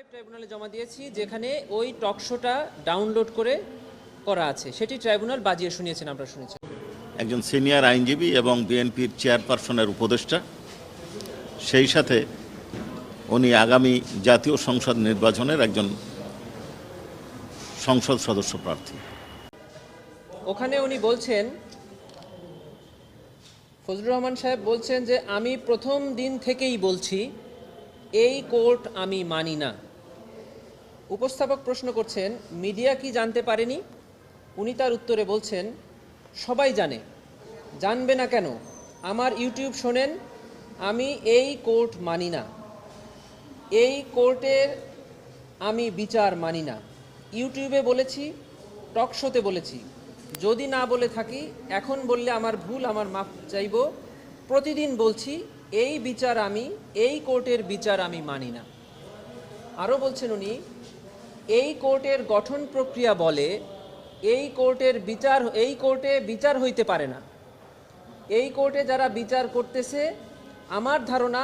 Drive ট্রাইব্যুনালে জমা দিয়েছি যেখানে ওই টকশোটা ডাউনলোড করে করা আছে। সেটি ট্রাইব্যুনাল বাজিয়ে শুনিয়েছেন আমরা শুনেছি। একজন সিনিয়র আইনজীবী এবং বিএনপির চেয়ারপারসনের উপদেষ্টা। সেই সাথে উনি আগামী জাতীয় সংসদ নির্বাচনের একজন সংসদ সদস্য প্রার্থী। ওখানে উনি বলছেন ফজলুর রহমান সাহেব বলছেন যে আমি প্রথম দিন থেকেই বলছি এই কোর্ট আমি মানি না। উপস্থাপক প্রশ্ন করছেন, মিডিয়া কি জানতে পারেনি? উনি তার উত্তরে বলছেন, সবাই জানে। জানবে না কেন? আমার ইউটিউব শোনেন, আমি এই কোর্ট মানি না। এই কোর্টের আমি বিচার মানি না। ইউটিউবে বলেছি, টক শোতে বলেছি। যদি না বলে থাকি, এখন বললে আমার ভুল, আমার মাপ চাইব। প্রতিদিন বলছি, এই বিচার আমি, এই কোর্টের বিচার আমি মানি না। আরও বলছেন উনি এই কোর্টের গঠন প্রক্রিয়া বলে এই কোর্টের বিচার এই কোর্টে বিচার হইতে পারে না। এই কোর্টে যারা বিচার করতেছে আমার ধারণা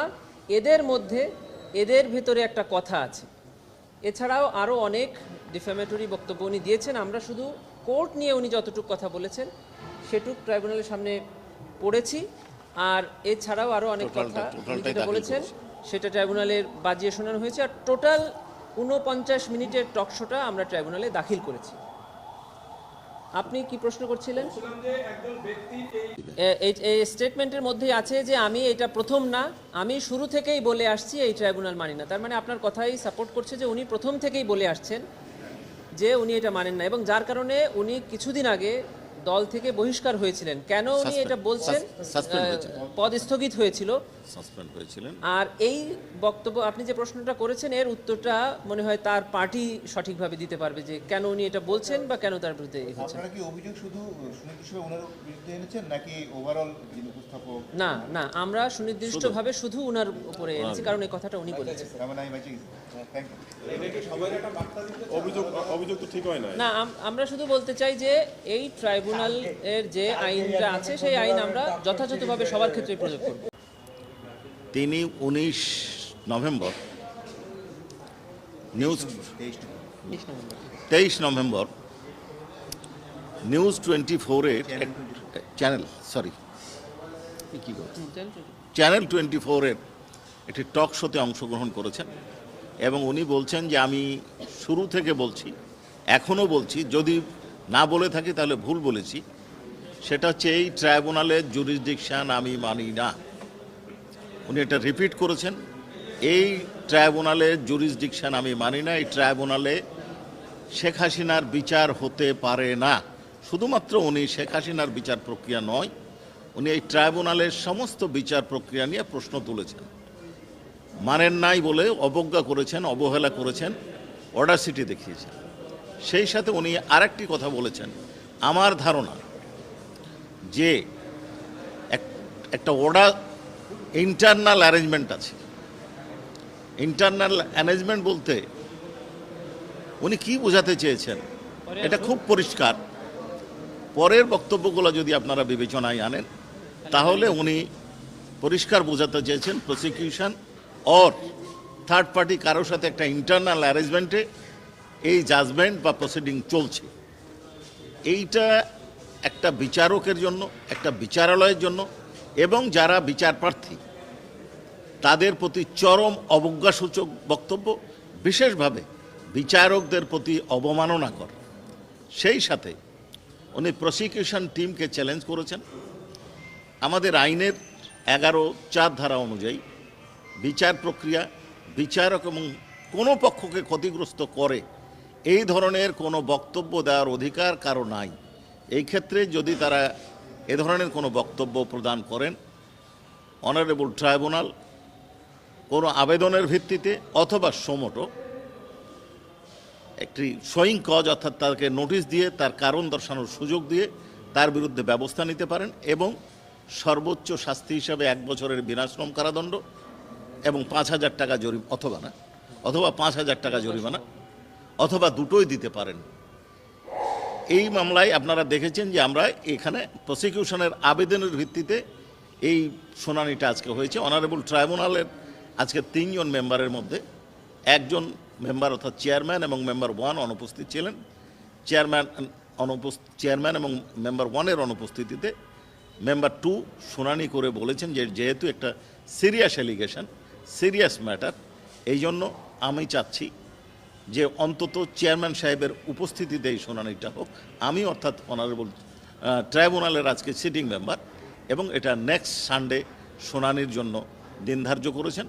এদের মধ্যে এদের ভেতরে একটা কথা আছে। এছাড়াও আরও অনেক ডিফেমেটরি বক্তব্য উনি দিয়েছেন। আমরা শুধু কোর্ট নিয়ে উনি যতটুকু কথা বলেছেন সেটুক ট্রাইব্যুনালের সামনে পড়েছি। আর এছাড়াও আরও অনেক কথা বলেছেন সেটা ট্রাইব্যুনালের বাজিয়ে শোনানো হয়েছে। আর টোটাল উনপঞ্চাশ মিনিটের টকশোটা আমরা ট্রাইব্যুনালে দাখিল করেছি। আপনি কি প্রশ্ন করছিলেন? এই স্টেটমেন্টের মধ্যেই আছে যে আমি এটা প্রথম না, আমি শুরু থেকেই বলে আসছি এই ট্রাইব্যুনাল মানি না। তার মানে আপনার কথাই সাপোর্ট করছে যে উনি প্রথম থেকেই বলে আসছেন যে উনি এটা মানেন না এবং যার কারণে উনি কিছুদিন আগে দল থেকে বহিষ্কার হয়েছিলেন। কেন উনি এটা বলছেন। পদ স্থগিত হয়েছিল। সাসপেন্ড হয়েছিলেন। আর এই বক্তব্য আপনি যে প্রশ্নটা করেছেন এর উত্তরটা মনে হয় তার পার্টি সঠিকভাবে দিতে পারবে যে কেন উনি এটা বলছেন বা কেন তার বিরুদ্ধে আপনারা কি অভিযোগ শুধু ওনার বিরুদ্ধে এনেছেন নাকি ওভারঅল যিনি উপস্থাপক? না না আমরা সুনির্দিষ্টভাবে শুধু ওনার উপরে এনেছি কারণ এই কথাটা উনি বলেছেন। গেছি থ্যাংক ইউ অভিযোগ অভিযোগ তো ঠিক হয় না না আমরা শুধু বলতে চাই যে এই ট্রাইব্যুনাল এর যে আইনটা আছে, সেই আইন আমরা যথাযথভাবে সবার ক্ষেত্রে প্রয়োগ করব। তিনি উনিশ নভেম্বর, নিউজ তেইশ নভেম্বর, নিউজ টোয়েন্টি ফোরের চ্যানেল, সরি, চ্যানেল টোয়েন্টি ফোরের একটি টক শোতে অংশগ্রহণ করেছেন এবং উনি বলছেন যে আমি শুরু থেকে বলছি, এখনও বলছি, যদি না বলে থাকি, তাহলে ভুল বলেছি। সেটা হচ্ছে এই ট্রাইব্যুনালের জুরিসডিকশান আমি মানি না। উনি এটা রিপিট করেছেন। এই ট্রাইব্যুনালের জুরিসডিকশান আমি মানি না, এই ট্রাইব্যুনালে শেখ হাসিনার বিচার হতে পারে না। শুধুমাত্র উনি শেখ হাসিনার বিচার প্রক্রিয়া নয়, উনি এই ট্রাইব্যুনালের সমস্ত বিচার প্রক্রিয়া নিয়ে প্রশ্ন তুলেছেন। মানেন নাই বলে অবজ্ঞা করেছেন, অবহেলা করেছেন অর্ডার সিটি দেখিয়েছেন। সেই সাথে উনি আরেকটি কথা বলেছেন। আমার ধারণা যে এক- একটা অর্ডার ইন্টারনাল অ্যারেঞ্জমেন্ট আছে। ইন্টারনাল অ্যারেঞ্জমেন্ট বলতে উনি কি বোঝাতে চেয়েছেন? এটা খুব পরিষ্কার। পরের বক্তব্যগুলো যদি আপনারা বিবেচনায় আনেন তাহলে উনি পরিষ্কার বোঝাতে চেয়েছেন প্রসিকিউশন অর থার্ড পার্টি কারোর সাথে একটা ইন্টারনাল অ্যারেঞ্জমেন্টে এই জাজমেন্ট বা প্রসিডিং চলছে। এইটা একটা বিচারকের জন্য, একটা বিচারালয়ের জন্য এবং যারা বিচার প্রার্থী, তাদের প্রতি চরম অবজ্ঞাসূচক বক্তব্য, বিশেষভাবে বিচারকদের প্রতি অবমাননাকর। সেই সাথে উনি প্রসিকিউশন টিমকে চ্যালেঞ্জ করেছেন। আমাদের আইনের এগারো চার ধারা অনুযায়ী বিচার প্রক্রিয়া, বিচারক এবং কোনো পক্ষকে ক্ষতিগ্রস্ত করে এই ধরনের কোনো বক্তব্য দেওয়ার অধিকার কারও নাই। এই ক্ষেত্রে যদি তারা এ ধরনের কোনো বক্তব্য প্রদান করেন, অনারেবল ট্রাইব্যুনাল কোনো আবেদনের ভিত্তিতে অথবা সোমোটো একটি সোয়িং কজ অর্থাৎ তাকে নোটিশ দিয়ে, তার কারণ দর্শানোর সুযোগ দিয়ে তার বিরুদ্ধে ব্যবস্থা নিতে পারেন এবং সর্বোচ্চ শাস্তি হিসাবে এক বছরের বিনাশ্রম কারাদণ্ড এবং পাঁচ হাজার টাকা জরিম, অথবা না, অথবা পাঁচ হাজার টাকা জরিমানা অথবা দুটোই দিতে পারেন। এই মামলায় আপনারা দেখেছেন যে আমরা এখানে প্রসিকিউশনের আবেদনের ভিত্তিতে এই শুনানিটা আজকে হয়েছে। অনারেবল ট্রাইব্যুনালের আজকে তিনজন মেম্বারের মধ্যে একজন মেম্বার অর্থাৎ চেয়ারম্যান এবং মেম্বার ওয়ান অনুপস্থিত ছিলেন। চেয়ারম্যান অনুপস্থিত চেয়ারম্যান এবং মেম্বার ওয়ানের অনুপস্থিতিতে মেম্বার টু শুনানি করে বলেছেন যে যেহেতু একটা সিরিয়াস এলিগেশন সিরিয়াস ম্যাটার এই জন্য আমি চাচ্ছি যে অন্তত চেয়ারম্যান সাহেবের উপস্থিতিতে এই শুনানিটা হোক আমি অর্থাৎ অনারেবল ট্রাইব্যুনালের আজকে সিটিং মেম্বার এবং এটা নেক্সট সানডে শুনানির জন্য দিন ধার্য করেছেন।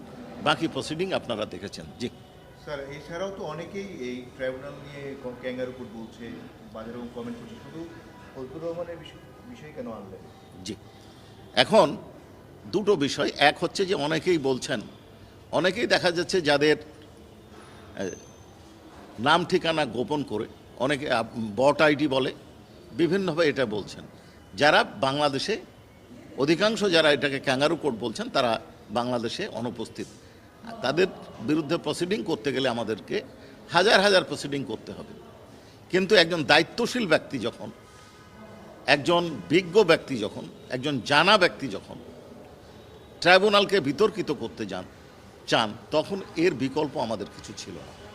বাকি প্রসিডিং আপনারা দেখেছেন। জি। স্যার এছাড়াও তো অনেকেই এই ট্রাইব্যুনাল নিয়ে ক্যাঙ্গার উপর বলছে বাজারে কমেন্ট করছে। শুধু ফজলুর রহমানের বিষয় বিষয় কেন আনলেন? জি। এখন দুটো বিষয়। এক হচ্ছে যে অনেকেই বলছেন অনেকেই দেখা যাচ্ছে যাদের নাম ঠিকানা গোপন করে অনেকে বট আইডি বলে, বিভিন্নভাবে এটা বলছেন। যারা বাংলাদেশে, অধিকাংশ যারা এটাকে ক্যাঙ্গারু কোর্ট বলছেন, তারা বাংলাদেশে অনুপস্থিত। তাদের বিরুদ্ধে প্রসিডিং করতে গেলে আমাদেরকে হাজার হাজার প্রসিডিং করতে হবে। কিন্তু একজন দায়িত্বশীল ব্যক্তি যখন, একজন বিজ্ঞ ব্যক্তি যখন, একজন জানা ব্যক্তি যখন ট্রাইব্যুনালকে বিতর্কিত করতে যান, চান, তখন এর বিকল্প আমাদের কিছু ছিল না।